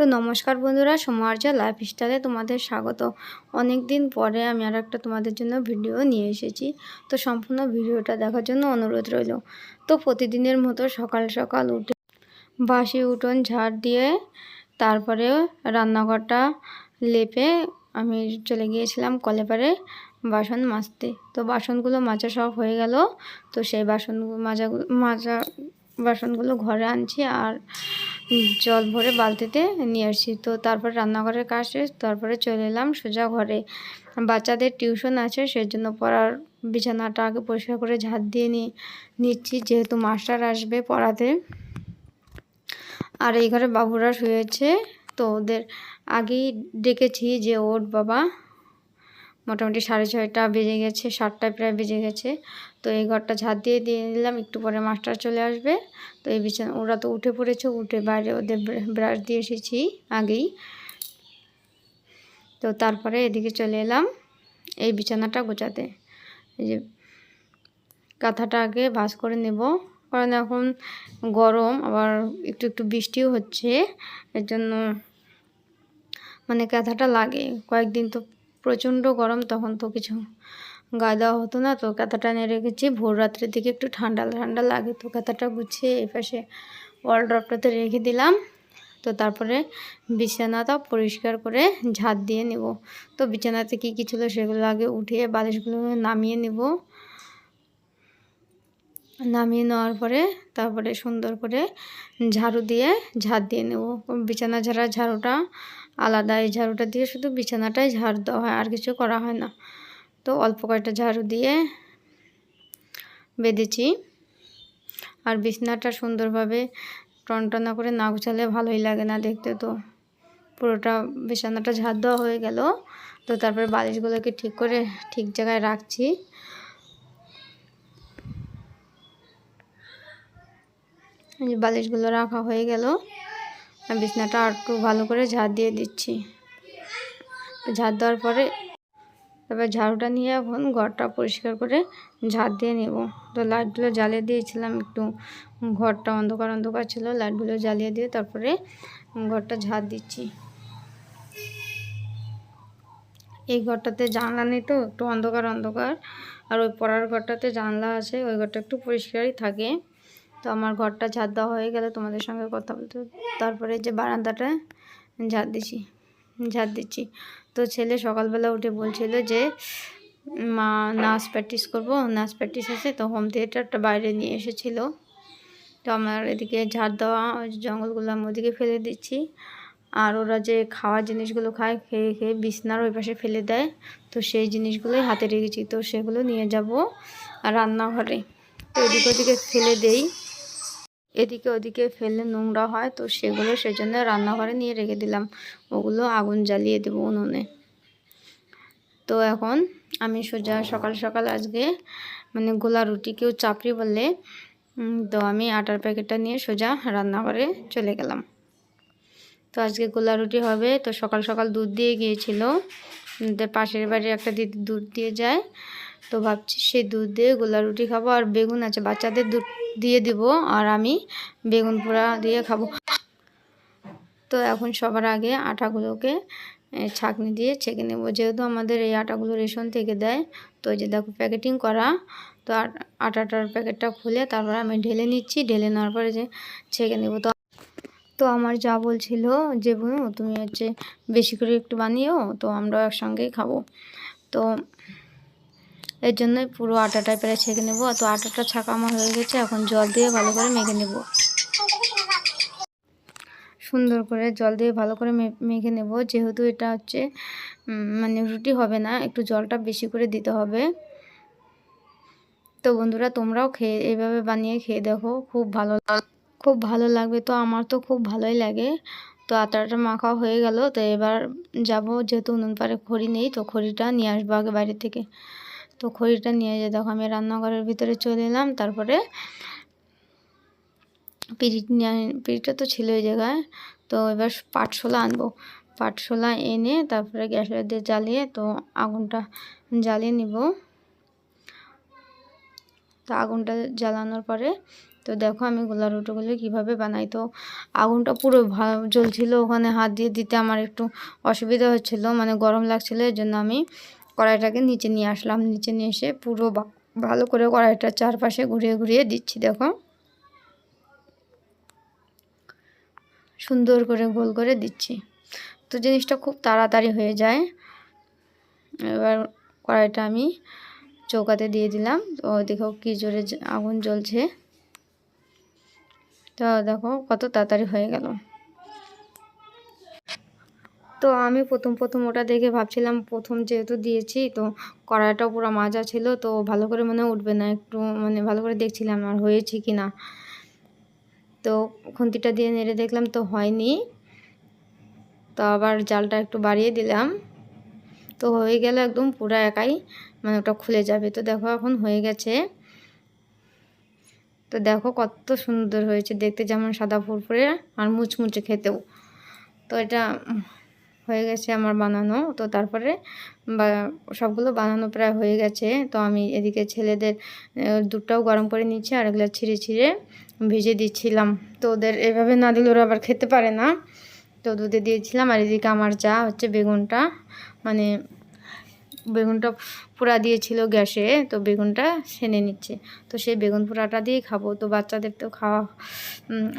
তো নমস্কার বন্ধুরা সমার্জা লাইফ স্টাইলে তোমাদের স্বাগত। অনেক দিন পরে আমি আর একটা তোমাদের জন্য ভিডিও নিয়ে এসেছি। তো সম্পূর্ণ ভিডিওটা দেখার জন্য অনুরোধ রইল। তো প্রতিদিনের মতো সকাল সকাল উঠে বাসি উঠোন ঝাড় দিয়ে তারপরে রান্নাঘরটা লেপে আমি চলে গিয়েছিলাম কলে পারে বাসন মাজতে। তো বাসনগুলো মাজা সব হয়ে গেল। তো সেই বাসন মাজাগুলো মাজা বাসনগুলো ঘরে আনছি আর জল ভরে বালতিতে নিয়ে আসছি। তো তারপর রান্নাঘরের কাজ শেষ, তারপরে চলে এলাম সোজা ঘরে। বাচ্চাদের টিউশন আছে সেই জন্য পড়ার বিছানাটা আগে পরিষ্কার করে ঝাঁট দিয়ে নিচ্ছি, যেহেতু মাস্টার আসবে পড়াতে। আর এই ঘরে বাবুরা শুয়েছে, তো ওদের আগেই ডেকেছি যে ওর বাবা মোটামুটি সাড়ে ছয়টা বেজে গেছে, সাতটায় প্রায় বেজে গেছে। তো এই ঘরটা ঝাঁট দিয়ে দিয়ে দিলাম, একটু পরে মাস্টার চলে আসবে। তো এই বিছানা, ওরা তো উঠে পড়েছে, উঠে বাইরে ওদের ব্রাশ দিয়ে এসেছি আগেই। তো তারপরে এদিকে চলে এলাম এই বিছানাটা গোছাতে। এই যে কাঁথাটা আগে ভাস করে নেব, কারণ এখন গরম, আবার একটু একটু বৃষ্টিও হচ্ছে, এর জন্য মানে কাঁথাটা লাগে। কয়েকদিন তো প্রচণ্ড গরম, তখন তো কিছু গায়ে দেওয়া হতো না তো কাঁথাটা নিয়ে রেখেছি। ভোর রাত্রের দিকে একটু ঠান্ডা ঠান্ডা লাগে তো কাঁথাটা গুছিয়ে এই পাশে ওয়ালড্রপটাতে রেখে দিলাম। তো তারপরে বিছানাটা পরিষ্কার করে ঝাঁট দিয়ে নেব। তো বিছানাতে কী কী ছিল সেগুলো আগে উঠিয়ে বালিশগুলো নামিয়ে নেব। নামিয়ে নেওয়ার পরে তারপরে সুন্দর করে ঝাড়ু দিয়ে ঝাড় দিয়ে নেব। বিছানা ঝাড়া ঝাড়ুটা আলাদা, এই ঝাড়ুটা দিয়ে শুধু বিছানাটাই ঝাড় দেওয়া হয়, আর কিছু করা হয় না। তো অল্প কয়েকটা ঝাড়ু দিয়ে বেঁধেছি। আর বিছনাটা সুন্দরভাবে টনটনা করে না গুছালে ভালোই লাগে না দেখতে তো। পুরোটা বিছানাটা ঝাড় দেওয়া হয়ে গেল। তো তারপরে বালিশগুলোকে ঠিক করে ঠিক জায়গায় রাখছি। বালিশগুলো রাখা হয়ে গেল। বিছনাটা আর একটু ভালো করে ঝাড় দিয়ে দিচ্ছি। ঝাড় দেওয়ার পরে তারপর ঝাড়ুটা নিয়ে এখন ঘরটা পরিষ্কার করে ঝাড় দিয়ে নেব। তো লাইটগুলো জ্বালিয়ে দিয়েছিলাম একটু। ঘরটা অন্ধকার অন্ধকার ছিল, লাইটগুলো জ্বালিয়ে দিয়ে তারপরে ঘরটা ঝাড় দিচ্ছি। এই ঘরটাতে জানলা নেই তো, একটু অন্ধকার অন্ধকার। আর ওই পড়ার ঘরটাতে জানলা আছে, ওই ঘরটা একটু পরিষ্কারই থাকে। তো আমার ঘরটা ঝাড় দেওয়া হয়ে গেলে, তোমাদের সঙ্গে কথা বলতে। তারপরে যে বারান্দাটা ঝাড় দিচ্ছি ঝাড় দিচ্ছি। তো ছেলে সকালবেলা উঠে বলছিল যে, মা, নাচ প্র্যাকটিস করব। নাচ প্র্যাকটিস আছে তো হোম থিয়েটারটা বাইরে নিয়ে এসেছিল। তো আমার এদিকে ঝাড় দেওয়া জঙ্গলগুলো আমি ওদিকে ফেলে দিচ্ছি। আর ওরা যে খাওয়ার জিনিসগুলো খায়, খেয়ে খেয়ে বিছনার ওই পাশে ফেলে দেয়। তো সেই জিনিসগুলোই হাতে রেখেছি, তো সেগুলো নিয়ে যাব রান্নাঘরে। তো এদিকে ওদিকে ফেলে দেই। এদিকে ওদিকে ফেললে নোংরা হয়, তো সেগুলো সেজন্য রান্নাঘরে নিয়ে রেখে দিলাম। ওগুলো আগুন জ্বালিয়ে দেবো উনুনে। তো এখন আমি সোজা সকাল সকাল আজকে মানে গোলা রুটি কেউ চাপড়ি বললে তো আমি আটার প্যাকেটটা নিয়ে সোজা রান্নাঘরে চলে গেলাম। তো আজকে গোলা রুটি হবে, তো সকাল সকাল দুধ দিয়ে গিয়েছিল। পাশের বাড়ি একটা দিদি দুধ দিয়ে যায়। তো ভাবছি সেই দুধ দিয়ে গোলা রুটি খাব আর বেগুন আছে, বাচ্চাদের দুধ দিয়ে দিব আর আমি বেগুন পোড়া দিয়ে খাব। তো এখন সবার আগে আটাগুলোকে ছাঁকনি দিয়ে ছেঁকে নেব। যেহেতু আমাদের এই আটাগুলো রেশন থেকে দেয়, তো যে দেখো প্যাকেটিং করা, তো আটাটার প্যাকেটটা খুলে তারপর আমি ঢেলে নিচ্ছি। ঢেলে নেওয়ার পরে যে ছেঁকে নেব। তো তো আমার যা বলছিল যে বোনো, তুমি হচ্ছে বেশি করে একটু বানিয়েও, তো আমরাও একসঙ্গেই খাব। তো এর জন্যই পুরো আটাটাই প্রায় ছেঁকে নেব। তো আটাটা ছাকা আমার হয়ে গেছে, এখন জল দিয়ে ভালো করে মেখে নেব। সুন্দর করে জল দিয়ে ভালো করে মেখে নেব। যেহেতু এটা হচ্ছে মানে রুটি হবে না, একটু জলটা বেশি করে দিতে হবে। তো বন্ধুরা, তোমরাও খেয়ে এইভাবে বানিয়ে খেয়ে দেখো, খুব ভালো খুব ভালো লাগবে। তো আমার তো খুব ভালোই লাগে। তো আটাটা মাখা হয়ে গেল। তো এবার যাব, যেহেতু উনুন পারে খড়ি নেই, তো খড়িটা নিয়ে আসব আগে বাইরে থেকে। তো খড়িটা নিয়ে যে দেখো আমি রান্নাঘরের ভিতরে চলে এলাম, তারপরে পিরিট নিয়ে পিরিটটা তো ছিল ওই জায়গায়। তো এবার পাটশোলা আনব। পাটশোলা এনে তারপরে গ্যাসের দিয়ে জ্বালিয়ে তো আগুনটা জ্বালিয়ে নিব। তো আগুনটা জ্বালানোর পরে তো দেখো আমি গোলা রুটোগুলো কীভাবে বানাই। তো আগুনটা পুরো জ্বলছিল, ওখানে হাত দিয়ে দিতে আমার একটু অসুবিধা হচ্ছিল মানে গরম লাগছিল, এর জন্য আমি কড়াইটাকে নিচে নিয়ে আসলাম। নিচে নিয়ে এসে পুরো ভালো করে কড়াইটা চারপাশে ঘুরিয়ে ঘুরিয়ে দিচ্ছি, দেখো। সুন্দর করে গোল করে দিচ্ছি। তো জিনিসটা খুব তাড়াতাড়ি হয়ে যায়। এবার কড়াইটা আমি চৌকাতে দিয়ে দিলাম। তো দেখো কী জোরে আগুন জ্বলছে। তো দেখো কত তাড়াতাড়ি হয়ে গেল। তো আমি প্রথম প্রথম ওটা দেখে ভাবছিলাম, প্রথম যেহেতু দিয়েছি, তো কড়াইটাও পুরো মাজা ছিল, তো ভালো করে মনে উঠবে না, একটু মানে ভালো করে দেখছিলাম আর হয়েছে কি না। তো খুন্তিটা দিয়ে নেড়ে দেখলাম তো হয়নি। তো আবার জালটা একটু বাড়িয়ে দিলাম। তো হয়ে গেল একদম পুরো একাই মানে ওটা খুলে যাবে। তো দেখো এখন হয়ে গেছে। তো দেখো কত সুন্দর হয়েছে, দেখতে যেমন সাদা ফুরফুরে আর মুচমুচে খেতেও। তো এটা হয়ে গেছে আমার বানানো। তো তারপরে সবগুলো বানানো প্রায় হয়ে গেছে। তো আমি এদিকে ছেলেদের দুধটাও গরম করে নিচ্ছি আর এগুলো ছিঁড়ে ছিঁড়ে ভেজে দিচ্ছিলাম। তো ওদের এভাবে না দিলে ওরা আবার খেতে পারে না। তো দুধে দিয়েছিলাম আর এদিকে আমার চা হচ্ছে বেগুনটা। মানে বেগুনটা পোড়া দিয়েছিল গ্যাসে, তো বেগুনটা সেনে নিচ্ছে। তো সেই বেগুন পোড়াটা দিয়েই খাব। তো বাচ্চাদের তো খাওয়া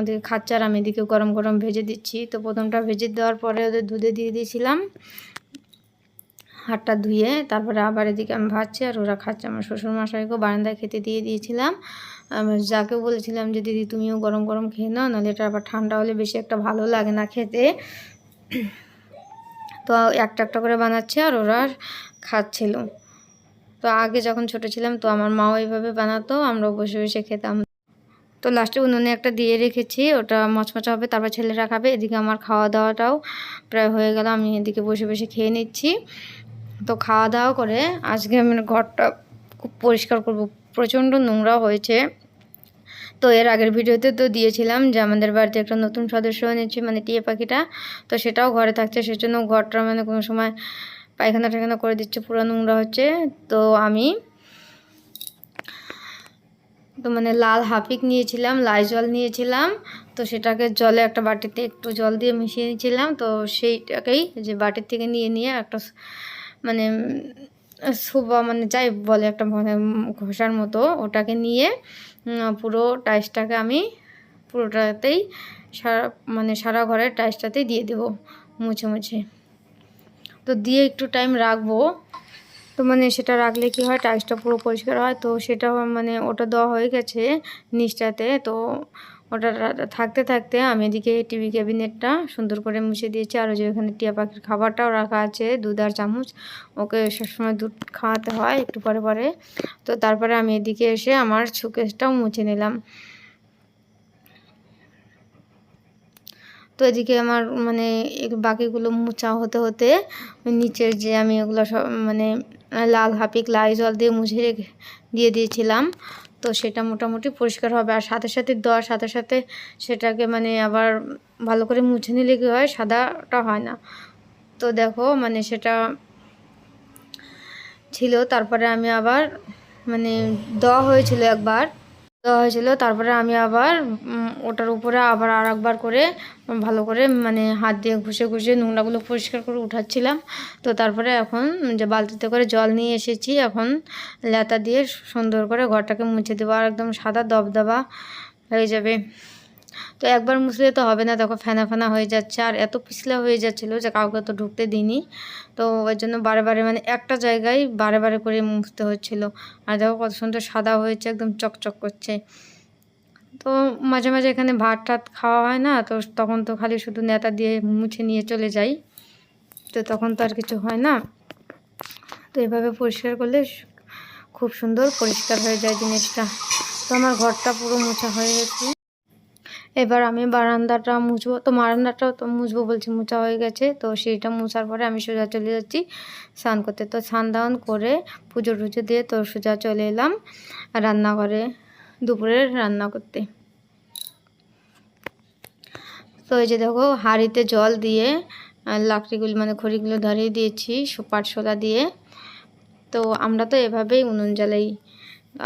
ওদের খাচ্ছে আর আমি এদিকে গরম গরম ভেজে দিচ্ছি। তো প্রথমটা ভেজে দেওয়ার পরে ওদের দুধে দিয়ে দিয়েছিলাম হাতটা ধুয়ে। তারপরে আবার এদিকে আমি ভাজছি আর ওরা খাচ্ছে। আমার শ্বশুর শ্বশুরমশাইকেও বারান্দায় খেতে দিয়ে দিয়েছিলাম। যাকে বলেছিলাম যে, দিদি, তুমিও গরম গরম খেয়ে নাও, নাহলে এটা আবার ঠান্ডা হলে বেশি একটা ভালো লাগে না খেতে। তো একটা একটা করে বানাচ্ছে আর ওরা খাচ্ছিল। তো আগে যখন ছোট ছিলাম, তো আমার মাও এইভাবে বানাতো, আমরাও বসে বসে খেতাম। তো লাস্টে উনুনে একটা দিয়ে রেখেছি, ওটা মচমচা হবে, তারপর ছেলেরা খাবে, এদিকে আমার খাওয়া দাওয়াটাও প্রায় হয়ে গেল, আমি এদিকে বসে বসে খেয়ে নিচ্ছি। তো খাওয়া দাওয়া করে আজকে আমি ঘরটা খুব পরিষ্কার করব, প্রচণ্ড নোংরা হয়েছে। তো এর আগের ভিডিওতে তো দিয়েছিলাম যে আমাদের বাড়িতে একটা নতুন সদস্য এনেছে মানে টিয়ে পাখিটা, তো সেটাও ঘরে থাকছে, সেজন্য ঘরটা মানে কোনো সময় পায়খানা টায়খানা করে দিচ্ছে, পুরো নোংরা হচ্ছে। তো আমি তো মানে লাল হাপিক নিয়েছিলাম লাইজল নিয়েছিলাম। তো সেটাকে জলে একটা বাটিতে একটু জল দিয়ে মিশিয়ে নিয়েছিলাম। তো সেইটাকেই যে বাটির থেকে নিয়ে নিয়ে একটা মানে সুবা মানে যাই বলে একটা মানে ঘষার মতো ওটাকে নিয়ে পুরো টাইসটাকে আমি পুরোটাতেই সারা মানে সারা ঘরের টাইসটাতেই দিয়ে দেবো মুছে মুছে। তো দিয়ে একটু টাইম রাখব। তো মানে সেটা রাখলে কি হয় টাইসটা পুরো পরিষ্কার হয়। তো সেটা মানে ওটা দেওয়া হয়ে গেছে নিচটাতে। তো ওটা থাকতে থাকতে আমি এদিকে টিভি ক্যাবিনেটটা সুন্দর করে মুছে দিয়েছি। আর ওই যে ওখানে টিয়া পাখির খাবারটাও রাখা আছে, দুধ আর চামচ। ওকে সবসময় দুধ খাওয়াতে হয় একটু পরে পরে। তো তারপরে আমি এদিকে এসে আমার শোকেসটাও মুছে নিলাম। তো এদিকে আমার মানে বাকিগুলো মোছা হতে হতে নিচের যে আমি ওগুলো সব মানে লাল হাপিক লাই জল দিয়ে মুছে রেখে দিয়ে দিয়েছিলাম। তো সেটা মোটামুটি পরিষ্কার হবে। আর সাথে সাথে দেওয়ার সাথে সাথে সেটাকে মানে আবার ভালো করে মুছে নিলে কী হয়? সাদাটা হয় না। তো দেখো মানে সেটা ছিল। তারপরে আমি আবার মানে দেওয়া হয়েছিল একবার। দেওয়া হয়েছিল। তারপরে আমি আবার ওটার উপরে আবার আর একবার করে, ভালো করে মানে হাত দিয়ে ঘষে ঘষে নোংরাগুলো পরিষ্কার করে উঠাচ্ছিলাম। তো তারপরে এখন যে বালতিতে করে জল নিয়ে এসেছি, এখন লেতা দিয়ে সুন্দর করে ঘরটাকে মুছে দেবো। আর একদম সাদা দবদবা হয়ে যাবে। তো একবার মুছলে তো হবে না, দেখো ফেনা ফেনা হয়ে যাচ্ছে আর এত পিছলা হয়ে যাচ্ছিল যে কাউকে তো ঢুকতে দিইনি। তো ওই জন্য বারে বারে মানে একটা জায়গায় বারে বারে করে মুছতে হচ্ছিল। আর দেখো কত সুন্দর সাদা হয়েছে, একদম চকচক করছে। তো মাঝে মাঝে এখানে ভাত টাত খাওয়া হয় না, তো তখন তো খালি শুধু নেতা দিয়ে মুছে নিয়ে চলে যাই। তো তখন তো আর কিছু হয় না। তো এভাবে পরিষ্কার করলে খুব সুন্দর পরিষ্কার হয়ে যায় জিনিসটা। তো আমার ঘরটা পুরো মোছা হয়ে গেছে। এবার আমি বারান্দাটা মুছবো। তো বারান্দাটাও তো মুছবো বলছি, মোছা হয়ে গেছে। তো সেইটা মোছার পরে আমি সোজা চলে যাচ্ছি স্নান করতে। তো স্নান দান করে পুজো টুজো দিয়ে তো সোজা চলে এলাম রান্নাঘরে দুপুরে রান্না করতে। তো এই যে দেখো, হাঁড়িতে জল দিয়ে লাকড়িগুলো মানে খড়িগুলো ধরিয়ে দিয়েছি সুপার শোলা দিয়ে। তো আমরা তো এভাবেই উনুন জ্বালাই।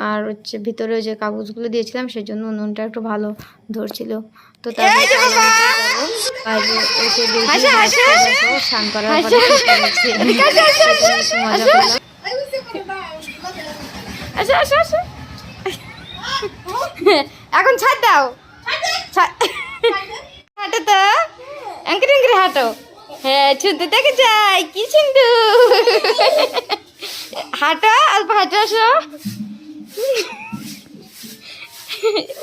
আর হচ্ছে ভিতরে যে কাগজগুলো দিয়েছিলাম সেই জন্য নুনটা একটু ভালো ধরছিল। তো স্নান করার এখন ছাড় দাও। হাঁটো তো। অঙ্কির অঙ্কির হাঁটো। হ্যাঁ ছুনতে দেখে যাই। কি ছিন্দু হাঁটো অল্প হাঁটো আসো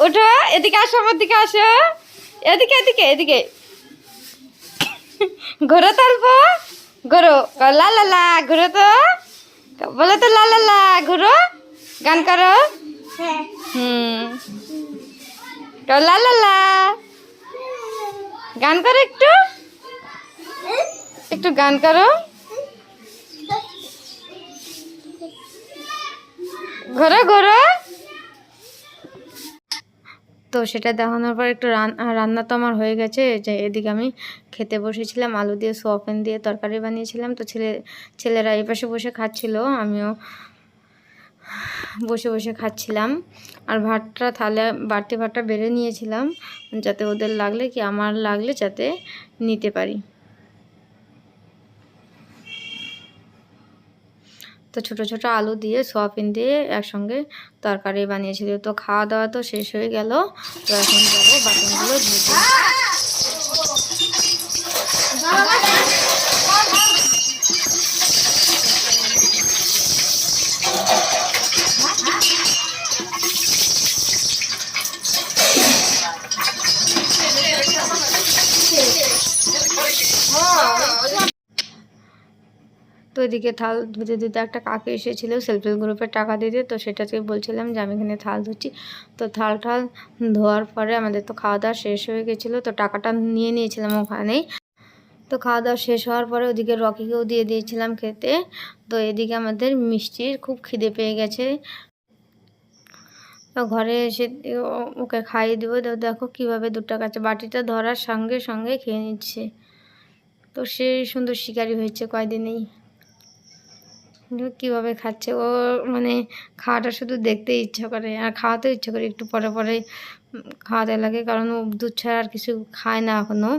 ওঠো এদিকে আসো আমার দিকে আসো। এদিকে এদিকে এদিকে। ঘোরো তো অল্প ঘোরো লা লা লা ঘুরো তো। বলো তো লা লা লা ঘুরো। গান করো। হুম। তো লা লা লা। গান করো একটু। একটু গান করো। ঘোরো ঘোরো। তো সেটা দেখানোর পর একটু রান- রান্না তো আমার হয়ে গেছে। যে এদিকে আমি খেতে বসেছিলাম, আলু দিয়ে, সোয়াবিন দিয়ে তরকারি বানিয়েছিলাম। তো ছেলে, ছেলেরা এই পাশে বসে খাচ্ছিল, আমিও বসে বসে খাচ্ছিলাম। আর ভাতটা থালে, বাড়তি ভাতটা বেড়ে নিয়েছিলাম, যাতে ওদের লাগলে কি আমার লাগলে যাতে নিতে পারি। তো ছোট ছোট আলু দিয়ে, সোয়াবিন দিয়ে একসঙ্গে তরকারি বানিয়েছিল তো খাওয়া দাওয়া তো শেষ হয়ে গেল। তো এখন যাব বাসনগুলো ধুতে তো এদিকে থাল ধুতে ধুতে একটা কাকে এসেছিল সেলফ হেল্প গ্রুপের টাকা দিতে। তো সেটাকে বলছিলাম যে, আমি এখানে থাল ধুচ্ছি। তো থাল ঠাল ধোয়ার পরে আমাদের তো খাওয়া দাওয়া শেষ হয়ে গেছিল, তো টাকাটা নিয়ে নিয়েছিলাম ওখানেই। তো খাওয়া দাওয়া শেষ হওয়ার পরে ওদিকে রকিকেও দিয়ে দিয়েছিলাম খেতে। তো এদিকে আমাদের মিষ্টির খুব খিদে পেয়ে গেছে। ঘরে এসে ওকে খাইয়ে দেবো। তো দেখো কীভাবে দুটো কাছে বাটিটা ধরার সঙ্গে সঙ্গে খেয়ে নিচ্ছে। তো সে সুন্দর শিকারি হয়েছে কয়দিনেই। কীভাবে খাচ্ছে? ও মানে খাওয়াটা শুধু দেখতে ইচ্ছা করে, আর খাওয়াতেও ইচ্ছা করে। একটু পরে পরে খাওয়াতে লাগে, কারণ ও দুধ ছাড়া আর কিছু খায় না এখনও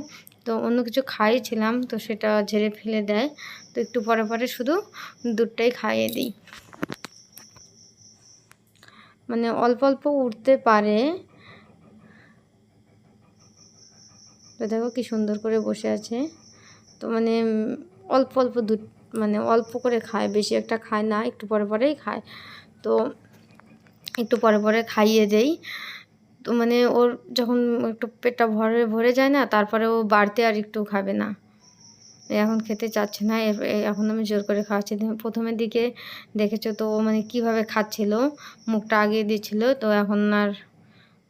তো অন্য কিছু খাইয়েছিলাম তো সেটা ঝেড়ে ফেলে দেয়। তো একটু পরে পরে শুধু দুধটাই খাইয়ে দিই। মানে অল্প অল্প উঠতে পারে। দেখো কি সুন্দর করে বসে আছে। তো মানে অল্প অল্প দুধ মানে অল্প করে খায়, বেশি একটা খায় না, একটু পরে পরেই খায়। তো একটু পরে পরে খাইয়ে দেই। তো মানে ওর যখন একটু পেটটা ভরে ভরে যায় না, তারপরে ও বাড়তে আর একটু খাবে না। এখন খেতে চাচ্ছে না এখন আমি জোর করে খাওয়াচ্ছি। প্রথমের দিকে দেখেছ তো, ও মানে কীভাবে খাচ্ছিল, মুখটা আগিয়ে দিচ্ছিল তো এখন আর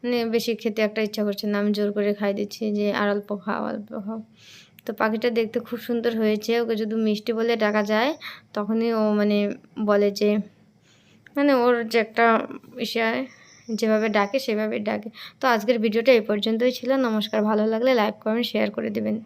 মানে বেশি খেতে একটা ইচ্ছা করছে না। আমি জোর করে খাই দিচ্ছি যে, আর অল্প খাও অল্প খাও। তো পাখিটা দেখতে খুব সুন্দর হয়েছে। ওকে যদি মিষ্টি বলে ডাকা যায়, তখনই ও মানে বলে যে মানে ওর যে একটা ইসে যেভাবে ডাকে সেভাবে ডাকে। তো আজকের ভিডিওটা এই পর্যন্তই ছিল। নমস্কার। ভালো লাগলে লাইক, কমেন্ট, শেয়ার করে দেবেন।